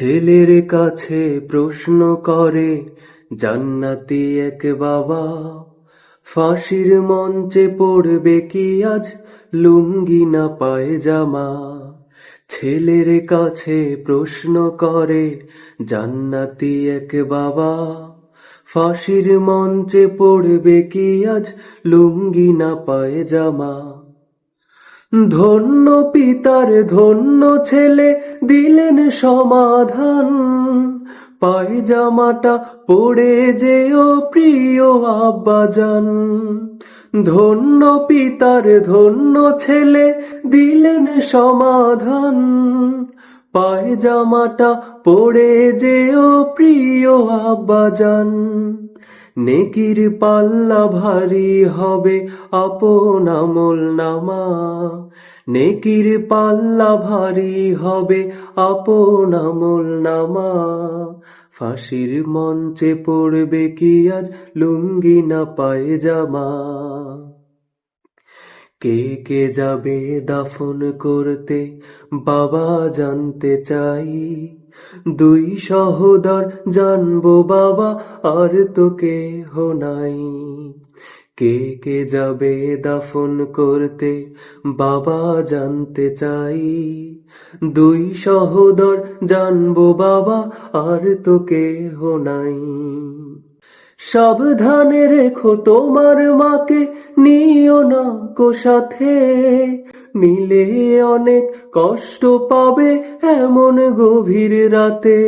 ছেলের কাছে প্রশ্ন করে, জান্নাতি এক বাবা, ফাঁসির মঞ্চে পড়বে কি আজ? লুঙ্গি না পায়জামা? ছেলের কাছে প্রশ্ন করে, জান্নাতি এক বাবা, ফাঁসির মঞ্চে পড়বে কি আজ? লুঙ্গি না পায়জামা? ধন্য পিতার ধন্য ছেলে দিলেন সমাধান। পায়জামাটা পড়ে যেও প্রিয় আব্বাজান। ধন্য পিতার ধন্য ছেলে দিলেন সমাধান। পায়জামাটা পড়ে যেও প্রিয় আব্বাজান। নেকির পাল্লা ভারী হবে আপন আমল নামা। নেকির পাল্লা ভারী হবে আপন আমল নামা। ফাঁসির মঞ্চে পড়বে কি আজ লুঙ্গি না পায়জামা। কে কে যাবে দাফন করতে, বাবা জানতে চাই। দুই সহোদর জানব বাবা, আর তো কেহ নাই। কে কে যাবে দাফন করতে, বাবা জানতে চাই। দুই সহোদর জানব বাবা, আর তো কেহ নাই। সাবধানে রেখো তোমার মাকে, নিও না কো সাথে। নিলে অনেক কষ্ট পাবে এমন গভীর রাতে।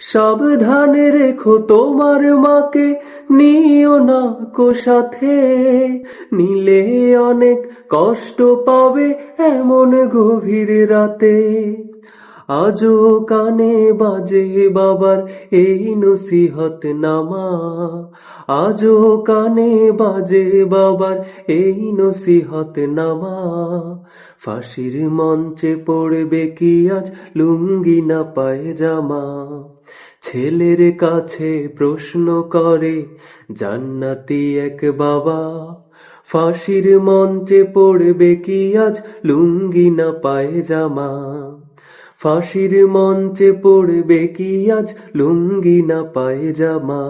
সাবধানে রেখো তোমার মাকে, নিও না কো সাথে। নিলে অনেক কষ্ট পাবে এমন গভীর রাতে। আজও কানে বাজে বাবার এই নসিহত নামা। আজও কানে বাজে বাবার এই নসিহত নামা। ফাঁসির মঞ্চে পড়বে কি আজ লুঙ্গি না পায়জামা? ছেলের কাছে প্রশ্ন করে, জান্নাতি এক বাবা, ফাঁসির মঞ্চে পড়বে কি আজ লুঙ্গি না পায়জামা? ফাঁসির মঞ্চে পড়বে কি আজ লুঙ্গি না পায়জামা?